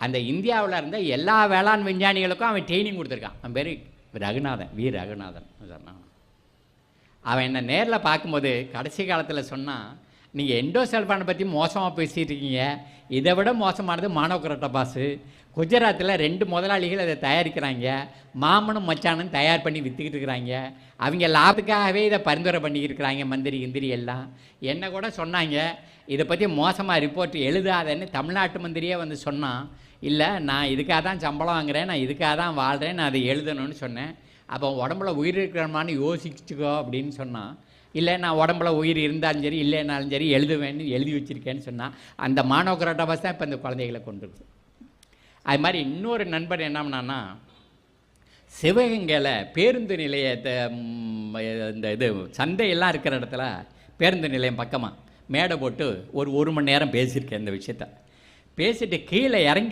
அந்த இந்தியாவில் இருந்த எல்லா வேளாண் விஞ்ஞானிகளுக்கும் அவன் ட்ரைனிங் கொடுத்துருக்கான். அவன் பேர் ரகுநாதன் வி. ரகுநாதன். சொன்னான். அவன் என்னை நேரில் பார்க்கும்போது கடைசி காலத்தில் சொன்னான் நீங்கள் எண்டோசல்ஃபானை பற்றி மோசமாக பேசிகிட்டு இருக்கீங்க. இதை விட மோசமானது மானோக்ரோட்டபாஸு குஜராத்தில் ரெண்டு முதலாளிகள் அதை தயாரிக்கிறாங்க. மாமனும் மச்சானும் தயார் பண்ணி விற்றுக்கிட்டு இருக்கிறாங்க. அவங்க லாபத்துக்காகவே இதை பரிந்துரை பண்ணிக்கிட்டு இருக்கிறாங்க மந்திரி இந்திரி எல்லாம். என்ன கூட சொன்னாங்க. இதை பற்றி மோசமாக ரிப்போர்ட் எழுதாதேன்னு தமிழ்நாட்டு மந்திரியே வந்து சொன்னான் இல்லை நான் இதுக்காக தான் சம்பளம் வாங்குறேன் நான் இதுக்காக தான் வாழ்கிறேன் நான் அதை எழுதணும்னு சொன்னேன். அப்போ உடம்புல உயிர் இருக்கிறமான்னு யோசிச்சுக்கோ அப்படின்னு சொன்னான் இல்லை நான் உடம்புல உயிர் இருந்தாலும் சரி இல்லைனாலும் சரி எழுதுவேன்னு எழுதி வச்சிருக்கேன்னு சொன்னால் அந்த மானோக்ரோட்டபாஸ் தான் இப்போ இந்த குழந்தைகளை கொண்டு இருக்குது அது மாதிரி இன்னொரு நண்பர் என்ன பண்ணான்னா சிவகங்கையில் பேருந்து நிலையத்தை இந்த இது சந்தையெல்லாம் இருக்கிற இடத்துல பேருந்து நிலையம் பக்கமாக மேடை போட்டு ஒரு ஒரு மணி நேரம் பேசியிருக்கேன் இந்த விஷயத்த. பேசிட்டு கீழே இறங்கி